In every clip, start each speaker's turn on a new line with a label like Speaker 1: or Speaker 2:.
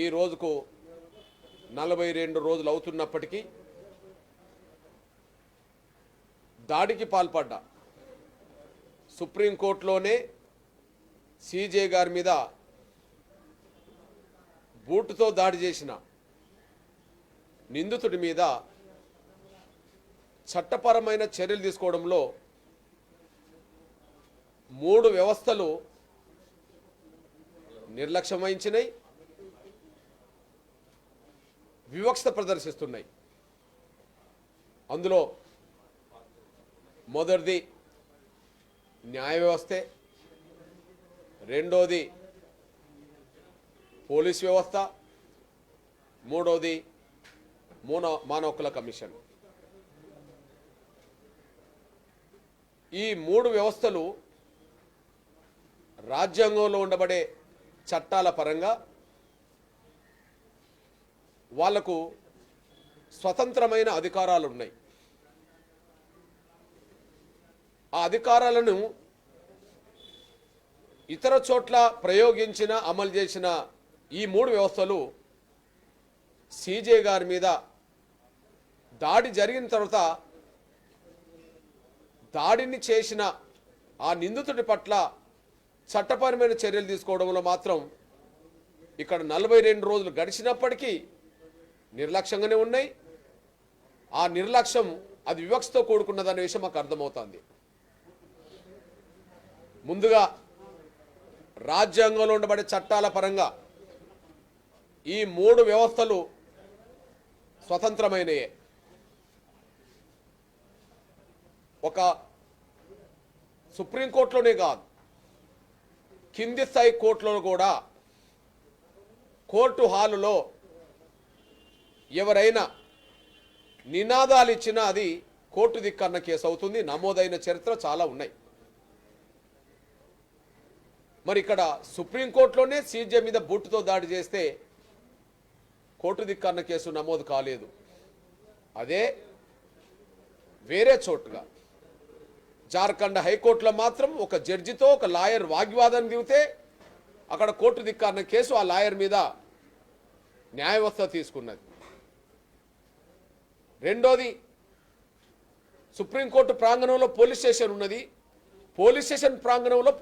Speaker 1: ఈ రోజుకు నలభై రెండు రోజులు అవుతున్నప్పటికీ దాడికి పాల్పడ్డ. సుప్రీంకోర్టులోనే సీజే గారి మీద బూటుతో దాడి చేసిన నిందితుడి మీద చట్టపరమైన చర్యలు తీసుకోవడంలో మూడు వ్యవస్థలు నిర్లక్ష్యం వహించినాయి వివక్షత ప్రదర్శిస్తున్నాయి. అందులో మొదటిది న్యాయ వ్యవస్థే రెండోది పోలీస్ వ్యవస్థ మూడోది మూన మానవ హక్కుల కమిషన్. ఈ మూడు వ్యవస్థలు రాజ్యాంగంలో ఉండబడే చట్టాల పరంగా వాళ్ళకు స్వతంత్రమైన అధికారాలు ఉన్నాయి ఆ అధికారాలను ఇతర చోట్ల ప్రయోగించిన అమలు చేసిన ఈ మూడు వ్యవస్థలు సీజే గారి మీద దాడి జరిగిన తర్వాత దాడిని చేసిన ఆ నిందితుడి పట్ల చట్టపరమైన చర్యలు తీసుకోవడంలో మాత్రం ఇక్కడ నలభై రెండు రోజులు గడిచినప్పటికీ నిర్లక్ష్యంగానే ఉన్నాయి. ఆ నిర్లక్ష్యం అది వివక్షతో కూడుకున్నదనే విషయం మాకు అర్థమవుతుంది. ముందుగా రాజ్యాంగంలో ఉండబడే చట్టాల పరంగా ఈ మూడు వ్యవస్థలు స్వతంత్రమైనయే. ఒక సుప్రీంకోర్టులోనే కాదు కింది స్థాయి కోర్టులో కూడా కోర్టు హాలులో ఎవరైనా నినాదాలు ఇచ్చినా అది కోర్టు దిక్కన్న కేసు అవుతుంది. నమోదైన చరిత్ర చాలా ఉన్నాయి. మరి ఇక్కడ సుప్రీంకోర్టులోనే సీజే మీద బుట్టుతో దాడి చేస్తే కోర్టు దిక్కన్న కేసు నమోదు కాలేదు. అదే వేరే చోటుగా జార్ఖండ్ హైకోర్టులో మాత్రం ఒక జడ్జితో ఒక లాయర్ వాగ్వాదం దిగితే అక్కడ కోర్టు దిక్కన్న కేసు ఆ లాయర్ మీద న్యాయవ్యవస్థ తీసుకున్నది. రెండోది సుప్రీంకోర్టు ప్రాంగణంలో పోలీస్ స్టేషన్ ఉన్నది. పోలీస్ స్టేషన్ ప్రాంగణంలో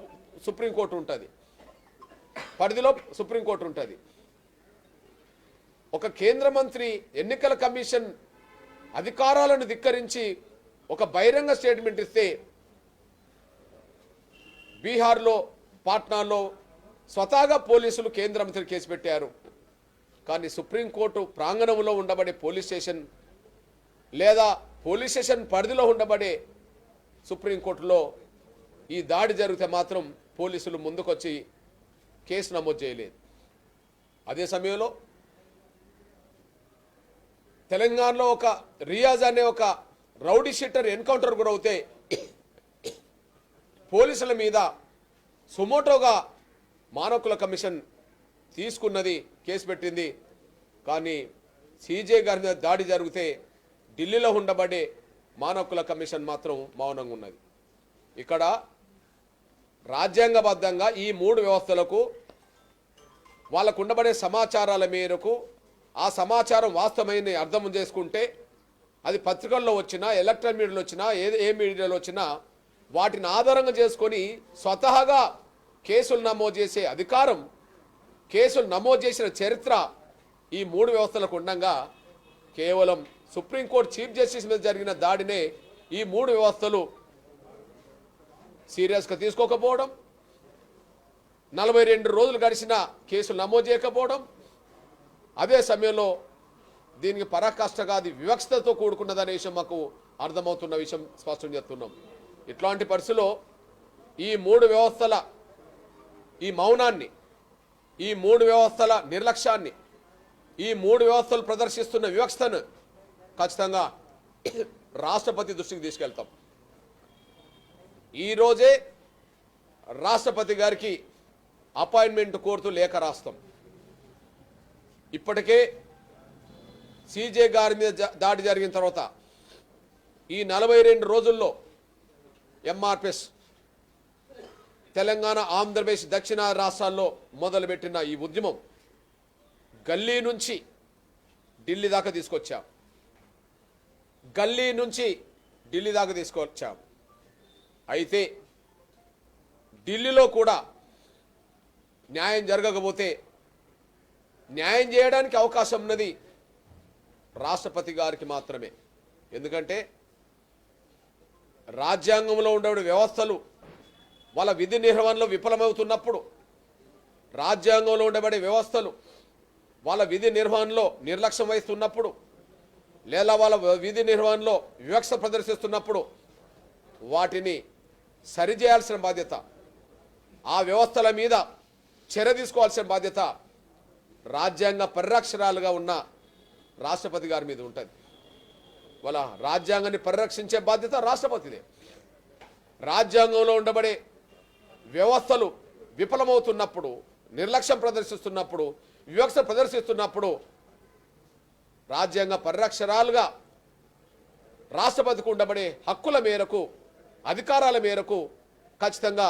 Speaker 1: సుప్రీంకోర్టు ఉంటుంది. పరిధిలో సుప్రీంకోర్టు ఉంటుంది. ఒక కేంద్ర మంత్రి ఎన్నికల కమిషన్ అధికారాలను ధిక్కరించి ఒక బహిరంగ స్టేట్మెంట్ ఇస్తే బీహార్లో పాట్నాలో స్వతహాగా పోలీసులు కేంద్ర మంత్రి కేసు పెట్టారు. కానీ సుప్రీంకోర్టు ప్రాంగణంలో ఉండబడే పోలీస్ స్టేషన్ లేదా పోలీస్ స్టేషన్ పరిధిలో ఉండబడే సుప్రీంకోర్టులో ఈ దాడి జరిగితే మాత్రం పోలీసులు ముందుకొచ్చి కేసు నమోదు చేయలేదు. అదే సమయంలో తెలంగాణలో ఒక రియాజ్ అనే ఒక రౌడీ షీటర్ ఎన్కౌంటర్ గురవుతే పోలీసుల మీద సుమోటోగా మానవకుల కమిషన్ తీసుకున్నది కేసు పెట్టింది. కానీ సీజే గారి మీద దాడి జరిగితే ఢిల్లీలో ఉండబడే మానవకుల కమిషన్ మాత్రం మౌనంగా ఉన్నది. ఇక్కడ రాజ్యాంగబద్ధంగా ఈ మూడు వ్యవస్థలకు వాళ్ళకు ఉండబడే సమాచారాల మేరకు ఆ సమాచారం వాస్తవమైన అర్థం చేసుకుంటే అది పత్రికల్లో వచ్చినా ఎలక్ట్రానిక్ మీడియాలో వచ్చినా ఏ ఏ మీడియాలో వచ్చినా వాటిని ఆధారంగా చేసుకొని స్వతహాగా కేసులు నమోదు చేసే అధికారం కేసులు నమోదు చేసిన చరిత్ర ఈ మూడు వ్యవస్థలకు ఉండగా కేవలం సుప్రీంకోర్టు చీఫ్ జస్టిస్ మీద జరిగిన దాడినే ఈ మూడు వ్యవస్థలు సీరియస్గా తీసుకోకపోవడం నలభై రెండు రోజులు గడిచిన కేసులు నమోదు చేయకపోవడం అదే సమయంలో దీనికి పరాకాష్ఠగా అది వివక్షతతో కూడుకున్నదనే విషయం మాకు అర్థమవుతున్న విషయం స్పష్టం చేస్తున్నాం. ఇట్లాంటి పరిస్థితిలో ఈ మూడు వ్యవస్థల ఈ మౌనాన్ని ఈ మూడు వ్యవస్థల నిర్లక్ష్యాన్ని ఈ మూడు వ్యవస్థలు ప్రదర్శిస్తున్న వివక్షతను ఖచ్చితంగా రాష్ట్రపతి దృష్టికి తీసుకెళ్తాం. ఈరోజే రాష్ట్రపతి గారికి అపాయింట్మెంట్ కోరుతూ లేఖ రాస్తాం. ఇప్పటికే సీజే గారి మీద దాడి జరిగిన తర్వాత ఈ నలభై రెండు రోజుల్లో ఎంఆర్పిఎస్ తెలంగాణ ఆంధ్రప్రదేశ్ దక్షిణ రాష్ట్రాల్లో మొదలుపెట్టిన ఈ ఉద్యమం గల్లీ నుంచి ఢిల్లీ దాకా తీసుకొచ్చాం. గల్లీ నుంచి ఢిల్లీ దాకా తీసుకొచ్చాం. అయితే ఢిల్లీలో కూడా న్యాయం జరగకపోతే న్యాయం చేయడానికి అవకాశం ఉన్నది రాష్ట్రపతి గారికి మాత్రమే. ఎందుకంటే రాజ్యాంగంలో ఉండే వ్యవస్థలు వాళ్ళ విధి నిర్వహణలో విఫలమవుతున్నప్పుడు రాజ్యాంగంలో ఉండబడే వ్యవస్థలు వాళ్ళ విధి నిర్వహణలో నిర్లక్ష్యం వహిస్తున్నప్పుడు లేదా వాళ్ళ విధి నిర్వహణలో వివక్ష ప్రదర్శిస్తున్నప్పుడు వాటిని సరిచేయాల్సిన బాధ్యత ఆ వ్యవస్థల మీద చర్య తీసుకోవాల్సిన బాధ్యత రాజ్యాంగ పరిరక్షరాలుగా ఉన్న రాష్ట్రపతి గారి మీద ఉంటుంది. వాళ్ళ రాజ్యాంగాన్ని పరిరక్షించే బాధ్యత రాష్ట్రపతిదే. రాజ్యాంగంలో ఉండబడే వ్యవస్థలు విఫలమవుతున్నప్పుడు నిర్లక్ష్యం ప్రదర్శిస్తున్నప్పుడు వివక్ష ప్రదర్శిస్తున్నప్పుడు రాజ్యాంగ పరిరక్షరాలుగా రాష్ట్రపతికి ఉండబడే హక్కుల మేరకు అధికారాల మేరకు ఖచ్చితంగా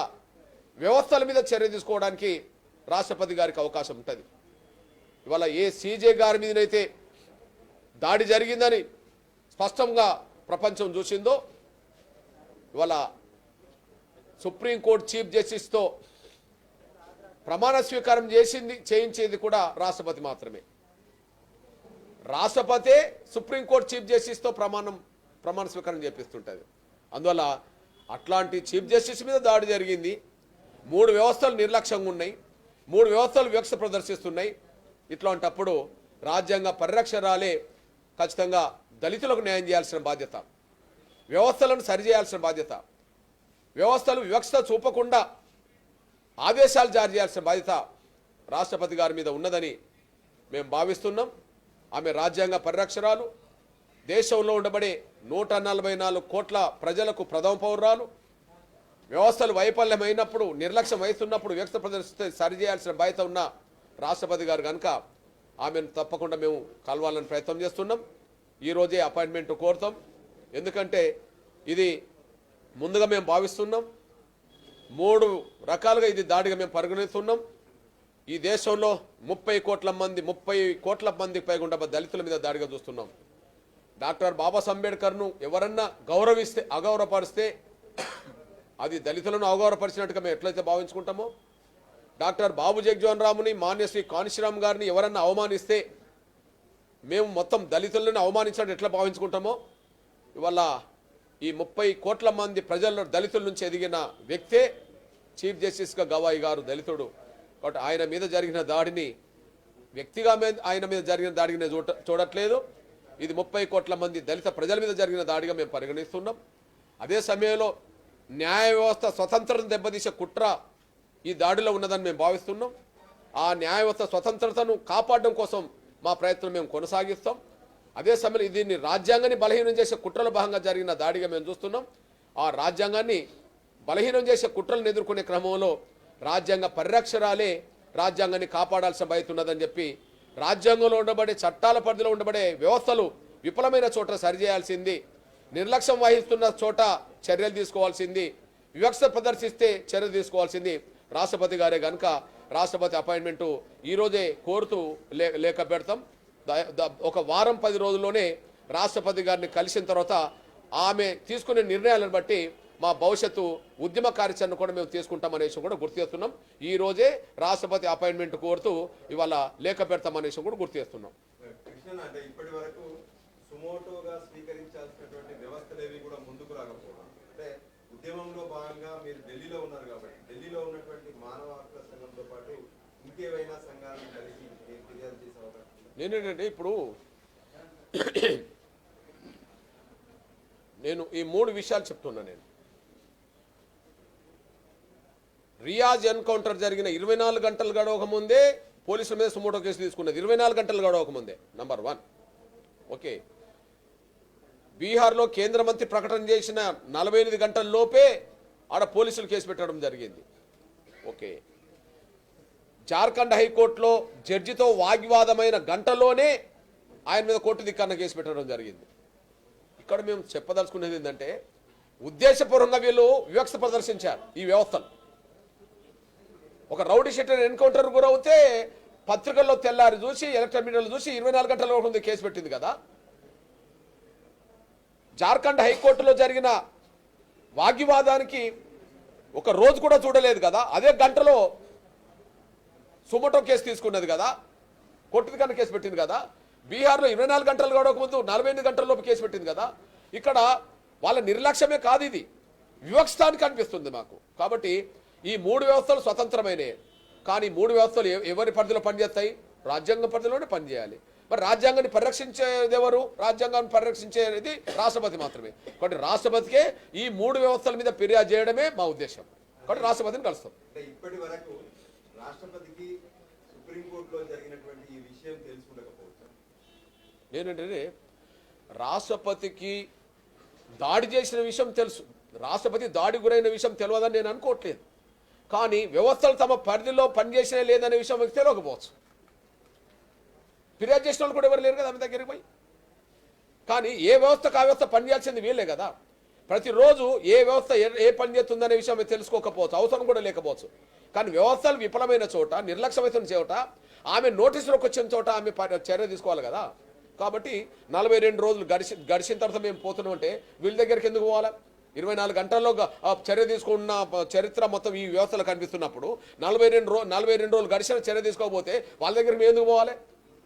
Speaker 1: వ్యవస్థల మీద చర్య తీసుకోవడానికి రాష్ట్రపతి గారికి అవకాశం ఉంటుంది. ఇవాళ ఏ సీజే గారి మీదనైతే దాడి జరిగిందని స్పష్టంగా ప్రపంచం చూసిందో ఇవాళ సుప్రీంకోర్టు చీఫ్ జస్టిస్తో ప్రమాణ స్వీకారం చేసింది చేయించేది కూడా రాష్ట్రపతి మాత్రమే. రాష్ట్రపతే సుప్రీంకోర్టు చీఫ్ జస్టిస్తో ప్రమాణం ప్రమాణ స్వీకారం చేపిస్తుంటుంది. అందువల్ల అట్లాంటి చీఫ్ జస్టిస్ మీద దాడి జరిగింది. మూడు వ్యవస్థలు నిర్లక్ష్యంగా ఉన్నాయి. మూడు వ్యవస్థలు వివక్ష ప్రదర్శిస్తున్నాయి. ఇట్లాంటప్పుడు రాజ్యాంగ పరిరక్షణాలే ఖచ్చితంగా దళితులకు న్యాయం చేయాల్సిన బాధ్యత. వ్యవస్థలను సరిచేయాల్సిన బాధ్యత. వ్యవస్థలు వివక్ష చూపకుండా ఆదేశాలు జారీ చేయాల్సిన బాధ్యత రాష్ట్రపతి గారి మీద ఉన్నదని మేము భావిస్తున్నాం. ఆమె రాజ్యాంగ పరిరక్షరాలు దేశంలో ఉండబడే నూట నలభై నాలుగు కోట్ల ప్రజలకు ప్రథమ పౌరాలు వ్యవస్థలు వైఫల్యమైనప్పుడు నిర్లక్ష్యం వహిస్తున్నప్పుడు వ్యక్త ప్రదర్శిస్తే సరిచేయాల్సిన బాధ్యత ఉన్న రాష్ట్రపతి గారు కనుక ఆమెను తప్పకుండా మేము కలవాలని ప్రయత్నం చేస్తున్నాం. ఈరోజే అపాయింట్మెంట్ కోరుతాం. ఎందుకంటే ఇది ముందుగా మేము భావిస్తున్నాం. మూడు రకాలుగా ఇది దాడిగా మేము పరిగణిస్తున్నాం. ఈ దేశంలో ముప్పై కోట్ల మంది ముప్పై కోట్ల మంది పైగా దళితుల మీద దాడిగా చూస్తున్నాం. డాక్టర్ బాబాస్ అంబేద్కర్ను ఎవరన్నా గౌరవిస్తే అగౌరవపరిస్తే అది దళితులను అవగౌరవపరిచినట్టుగా మేము ఎట్లయితే భావించుకుంటామో డాక్టర్ బాబు జగ్జోహన్ రాముని మాన్యశ్రీ కానిశ్రామ్ గారిని ఎవరన్నా అవమానిస్తే మేము మొత్తం దళితులను అవమానించినట్టు ఎట్లా భావించుకుంటామో ఇవాళ ఈ ముప్పై కోట్ల మంది ప్రజల్లో దళితుల నుంచి ఎదిగిన వ్యక్తే చీఫ్ జస్టిస్గా గవాయి గారు దళితుడు. బట్ ఆయన మీద జరిగిన దాడిని వ్యక్తిగా ఆయన మీద జరిగిన దాడిని నేను చూడట్లేదు. ఇది ముప్పై కోట్ల మంది దళిత ప్రజల మీద జరిగిన దాడిగా మేము పరిగణిస్తున్నాం. అదే సమయంలో న్యాయ వ్యవస్థ స్వతంత్రతను దెబ్బతీసే కుట్ర ఈ దాడిలో ఉన్నదని మేము భావిస్తున్నాం. ఆ న్యాయ వ్యవస్థ స్వతంత్రతను కాపాడడం కోసం మా ప్రయత్నం మేము కొనసాగిస్తాం. అదే సమయంలో దీన్ని రాజ్యాంగాన్ని బలహీనం చేసే కుట్రల భాగంగా జరిగిన దాడిగా మేము చూస్తున్నాం. ఆ రాజ్యాంగాన్ని బలహీనం చేసే కుట్రలను ఎదుర్కొనే క్రమంలో రాజ్యాంగ పరిరక్షణాలే రాజ్యాంగాన్ని కాపాడాల్సిన బాధ్యత ఉన్నదని చెప్పి రాజ్యాంగంలో ఉండబడే చట్టాల పరిధిలో ఉండబడే వ్యవస్థలు విఫలమైన చోట సరిచేయాల్సింది నిర్లక్ష్యం వహిస్తున్న చోట చర్యలు తీసుకోవాల్సింది వివక్ష ప్రదర్శిస్తే చర్యలు తీసుకోవాల్సింది రాష్ట్రపతి గారే కనుక రాష్ట్రపతి అపాయింట్మెంటు ఈరోజే కోరుతూ లే లేఖ పెడతాం. ద- ఒక వారం పది రోజుల్లోనే రాష్ట్రపతి గారిని కలిసిన తర్వాత ఆమె తీసుకునే నిర్ణయాలను బట్టి మా భవిష్యత్తు ఉద్యమ కార్యాచరణ కూడా మేము తీసుకుంటామనే విషయం కూడా గుర్తు చేస్తున్నాం. ఈ రోజే రాష్ట్రపతి అపాయింట్మెంట్ కోరుతూ ఇవాళ లేఖ పెడతామనే విషయం కూడా గుర్తు చేస్తున్నాం.
Speaker 2: ఇప్పటి వరకు సుమోటోగా స్వీకరించాల్సినటువంటి వ్యవస్థలేవి కూడా ముందుకు రాకపోవడం. అంటే ఉద్యమంలో భాగంగా మీరు ఢిల్లీలో ఉన్నారు కాబట్టి ఢిల్లీలో ఉన్నటువంటి మానవ హక్కుల సంఘంతో పాటు ఇంకేవైనా సంఘాలను కలిసి మీరు ఫిర్యాదు చేసే అవకాశం ఉందా?
Speaker 1: నేనేంటంటే ఇప్పుడు నేను ఈ మూడు విషయాలు చెప్తున్నా నేను. రియాజ్ ఎన్కౌంటర్ జరిగిన ఇరవై నాలుగు గంటలు గడవక ముందే పోలీసుల మీద సుమోటో కేసు తీసుకున్నది. ఇరవై నాలుగు గంటలు గడవక ముందే. నంబర్ వన్ ఓకే బీహార్లో కేంద్ర మంత్రి ప్రకటన చేసిన నలభై ఎనిమిది గంటల లోపే ఆడ పోలీసులు కేసు పెట్టడం జరిగింది. ఓకే జార్ఖండ్ హైకోర్టులో జడ్జితో వాగ్వాదమైన గంటలోనే ఆయన మీద కోర్టు దిక్కన్న కేసు పెట్టడం జరిగింది. ఇక్కడ మేము చెప్పదలుచుకునేది ఏంటంటే ఉద్దేశపూర్వకంగా వీళ్ళు వివక్ష ప్రదర్శించారు ఈ వ్యవస్థలు ఒక రౌడీ షెట్టర్ ఎన్కౌంటర్ గురవుతే పత్రికల్లో తెల్లారి చూసి ఎలక్ట్రానిక్ మీడియాలో చూసి ఇరవై నాలుగు గంటల ఉంది కేసు పెట్టింది కదా. జార్ఖండ్ హైకోర్టులో జరిగిన వాగ్వివాదానికి ఒక రోజు కూడా చూడలేదు కదా. అదే గంటలో సుమోటో కేసు తీసుకున్నది కదా. కొట్టిది కన్నా కేసు పెట్టింది కదా. బీహార్లో ఇరవై నాలుగు గంటలు గడవక ముందు నలభై ఎనిమిది గంటలలోపు కేసు పెట్టింది కదా. ఇక్కడ వాళ్ళ నిర్లక్ష్యమే కాదు ఇది. వివక్షానికి అనిపిస్తుంది మాకు. కాబట్టి ఈ మూడు వ్యవస్థలు స్వతంత్రమైనవి కానీ మూడు వ్యవస్థలు ఎవ- ఎవరి పరిధిలో పనిచేస్తాయి? రాజ్యాంగం పరిధిలోనే పనిచేయాలి. మరి రాజ్యాంగాన్ని పరిరక్షించేది ఎవరు? రాజ్యాంగాన్ని పరిరక్షించేది రాష్ట్రపతి మాత్రమే. కాబట్టి రాష్ట్రపతికే ఈ మూడు వ్యవస్థల మీద ఫిర్యాదు చేయడమే మా ఉద్దేశం. కాబట్టి రాష్ట్రపతిని కలుస్తాం.
Speaker 2: ఇప్పటి వరకు రాష్ట్రపతికి సుప్రీంకోర్టులో జరిగినటువంటి ఈ విషయం
Speaker 1: నేనంటే రాష్ట్రపతికి దాడి చేసిన విషయం తెలుసు. రాష్ట్రపతి దాడి గురైన విషయం తెలియదని నేను అనుకోవట్లేదు. కానీ వ్యవస్థలు తమ పరిధిలో పనిచేసిన లేదనే విషయం మీకు తెలియకపోవచ్చు ఫిర్యాదు చేసిన వాళ్ళు కూడా ఎవరు లేరు కదా ఆమె దగ్గరికి పోయి? కానీ ఏ వ్యవస్థకు ఆ వ్యవస్థ పనిచేయాల్సింది వీళ్ళే కదా. ప్రతిరోజు ఏ వ్యవస్థ ఏ- పని చేస్తుందనే విషయం మీరు తెలుసుకోకపోవచ్చు అవసరం కూడా లేకపోవచ్చు. కానీ వ్యవస్థలు విఫలమైన చోట నిర్లక్ష్యమైన చోట ఆమె నోటీసులోకి వచ్చిన చోట ఆమె చర్య తీసుకోవాలి కదా. కాబట్టి నలభై రెండు రోజులు గడిచి గడిచిన తర్వాత మేము పోతున్నామంటే వీళ్ళ దగ్గరికి ఎందుకు పోవాలా? ఇరవై నాలుగు గంటల్లో చర్య తీసుకున్న చరిత్ర మొత్తం ఈ వ్యవస్థలో కనిపిస్తున్నప్పుడు నలభై రెండు రోజు నలభై రెండు రోజులు గడిచిన చర్య తీసుకోకపోతే వాళ్ళ దగ్గర మేము ఎందుకు పోవాలి?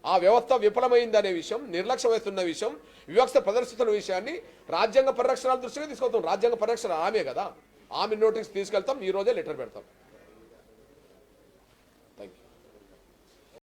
Speaker 1: ఆ వ్యవస్థ విఫలమైందనే విషయం నిర్లక్ష్యం వేస్తున్న విషయం వివక్ష ప్రదర్శిస్తున్న విషయాన్ని రాజ్యాంగ పరిరక్షణ దృష్టిగా తీసుకొస్తాం. రాజ్యాంగ పరిరక్షణ ఆమె కదా. ఆమె నోటీస్ తీసుకెళ్తాం ఈ రోజే లెటర్ పెడతాం.